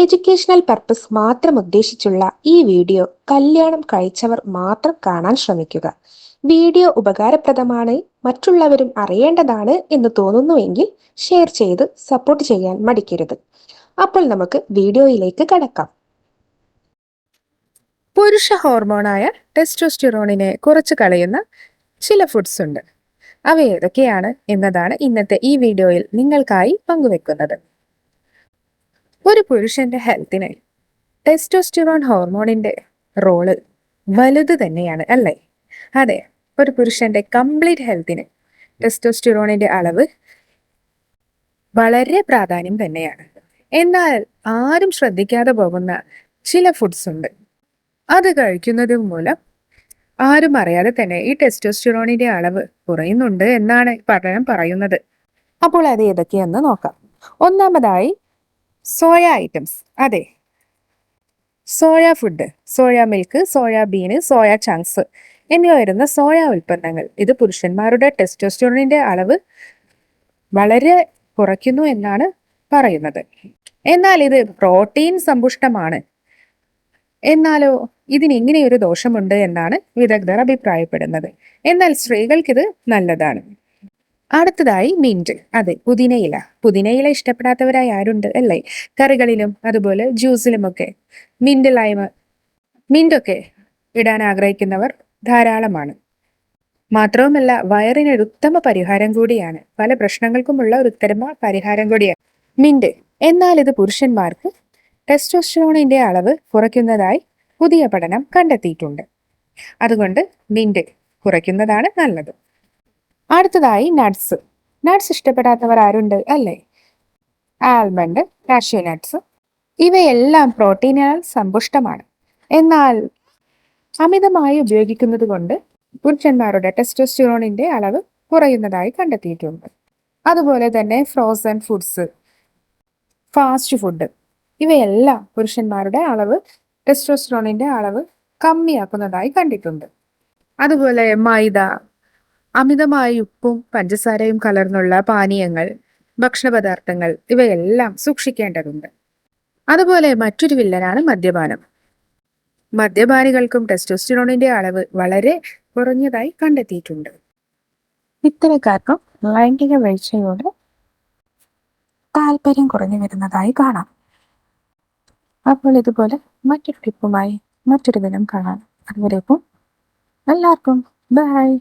Educational purpose മാത്രം ഉദ്ദേശിച്ചുള്ള ഈ video കല്യാണം കഴിച്ചവർ മാത്രം കാണാൻ ശ്രമിക്കുക. വീഡിയോ ഉപകാരപ്രദമാണ് മറ്റുള്ളവരും അറിയേണ്ടതാണ് എന്ന് തോന്നുന്നുവെങ്കിൽ ഷെയർ ചെയ്ത് സപ്പോർട്ട് ചെയ്യാൻ മടിക്കരുത്. അപ്പോൾ നമുക്ക് വീഡിയോയിലേക്ക് കടക്കാം. പുരുഷ ഹോർമോണായ ടെസ്റ്റോസ്റ്റിറോണിനെ കുറച്ച് കളയുന്ന ചില ഫുഡ്സ് ഉണ്ട്. അവ ഏതൊക്കെയാണ് എന്നതാണ് ഇന്നത്തെ ഈ വീഡിയോയിൽ നിങ്ങൾക്കായി പങ്കുവെക്കുന്നത്. ഒരു പുരുഷന്റെ ഹെൽത്തിന് ടെസ്റ്റോസ്റ്റിറോൺ ഹോർമോണിന്റെ റോൾ വലുത് തന്നെയാണ് അല്ലേ? അതെ ഒരു പുരുഷന്റെ കംപ്ലീറ്റ് ഹെൽത്തിന് ടെസ്റ്റോസ്റ്റിറോണിന്റെ അളവ് വളരെ പ്രാധാന്യം തന്നെയാണ്. എന്നാൽ ആരും ശ്രദ്ധിക്കാതെ പോകുന്ന ചില ഫുഡ്സ് ഉണ്ട്. അത് കഴിക്കുന്നത് മൂലം ആരും അറിയാതെ തന്നെ ഈ ടെസ്റ്റോസ്റ്റിറോണിന്റെ അളവ് കുറയുന്നുണ്ട് എന്നാണ് പഠനം പറയുന്നത്. അപ്പോൾ അത് ഏതൊക്കെയെന്ന് നോക്കാം. ഒന്നാമതായി സോയ ഐറ്റംസ്. അതെ. Soya food soya milk soya bean soya chunks എന്നിവ വരുന്ന സോയ ഉൽപ്പന്നങ്ങൾ. ഇത് പുരുഷന്മാരുടെ ടെസ്റ്റോസ്റ്റിറോണിന്റെ അളവ് വളരെ കുറയ്ക്കുന്നു എന്നാണ് പറയുന്നത്. എന്നാൽ ഇത് പ്രോട്ടീൻ സമ്പുഷ്ടമാണ്. എന്നാലോ ഇതിന് ഇങ്ങനെയൊരു ദോഷമുണ്ട് എന്നാണ് വിദഗ്ധർ അഭിപ്രായപ്പെടുന്നത്. എന്നാൽ സ്ത്രീകൾക്കിത് നല്ലതാണ്. അടുത്തതായി മിന്റ് അതെ പുതിനയില പുതിനയില ഇഷ്ടപ്പെടാത്തവരായി ആരുണ്ട് അല്ലേ? കറികളിലും അതുപോലെ ജ്യൂസിലുമൊക്കെ മിന്റ് ലൈമ് മിന്റൊക്കെ ഇടാൻ ആഗ്രഹിക്കുന്നവർ ധാരാളമാണ്. മാത്രവുമല്ല വയറിന് ഒരു ഉത്തമ പരിഹാരം കൂടിയാണ്. പല പ്രശ്നങ്ങൾക്കുമുള്ള ഒരു ഉത്തമ പരിഹാരം കൂടിയാണ് മിന്റ് എന്നാൽ ഇത് പുരുഷന്മാർക്ക് ടെസ്റ്റോസ്റ്റോണിന്റെ അളവ് കുറയ്ക്കുന്നതായി പുതിയ പഠനം കണ്ടെത്തിയിട്ടുണ്ട്. അതുകൊണ്ട് മിന്റ് കുറയ്ക്കുന്നതാണ് നല്ലത്. അടുത്തതായി നട്ട്സ്. നട്ട്സ് ഇഷ്ടപ്പെടാത്തവർ ആരുണ്ട്? അല്ലേ? Almond cashew nuts. ഇവയെല്ലാം പ്രോട്ടീനാൽ സമ്പുഷ്ടമാണ്. എന്നാൽ അമിതമായി ഉപയോഗിക്കുന്നത് കൊണ്ട് പുരുഷന്മാരുടെ ടെസ്റ്റോസ്റ്റിറോണിന്റെ അളവ് കുറയുന്നതായി കണ്ടെത്തിയിട്ടുണ്ട്. അതുപോലെ തന്നെ ഫ്രോസൺ ഫുഡ്സ് ഫാസ്റ്റ് ഫുഡ് ഇവയെല്ലാം പുരുഷന്മാരുടെ അളവ് ടെസ്റ്റോസ്റ്റിറോണിന്റെ അളവ് കമ്മിയാക്കുന്നതായി കണ്ടിട്ടുണ്ട്. അതുപോലെ മൈദ അമിതമായ ഉപ്പും പഞ്ചസാരയും കലർന്നുള്ള പാനീയങ്ങൾ ഭക്ഷണപദാർത്ഥങ്ങൾ ഇവയെല്ലാം സൂക്ഷിക്കേണ്ടതുണ്ട്. അതുപോലെ മറ്റൊരു വില്ലനാണ് മദ്യപാനം. മദ്യപാനികൾക്കും ടെസ്റ്റോസ്റ്റിറോണിന്റെ അളവ് വളരെ കുറഞ്ഞതായി കണ്ടെത്തിയിട്ടുണ്ട്. ഇത്തരക്കാർക്കും ലൈംഗിക വീഴ്ചയോട് താല്പര്യം കുറഞ്ഞു വരുന്നതായി കാണാം. അപ്പോൾ ഇതുപോലെ മറ്റൊരു ടിപ്പുമായി മറ്റൊരു ദിനം കാണാം. അതുവരേക്കും എല്ലാവർക്കും ബൈ.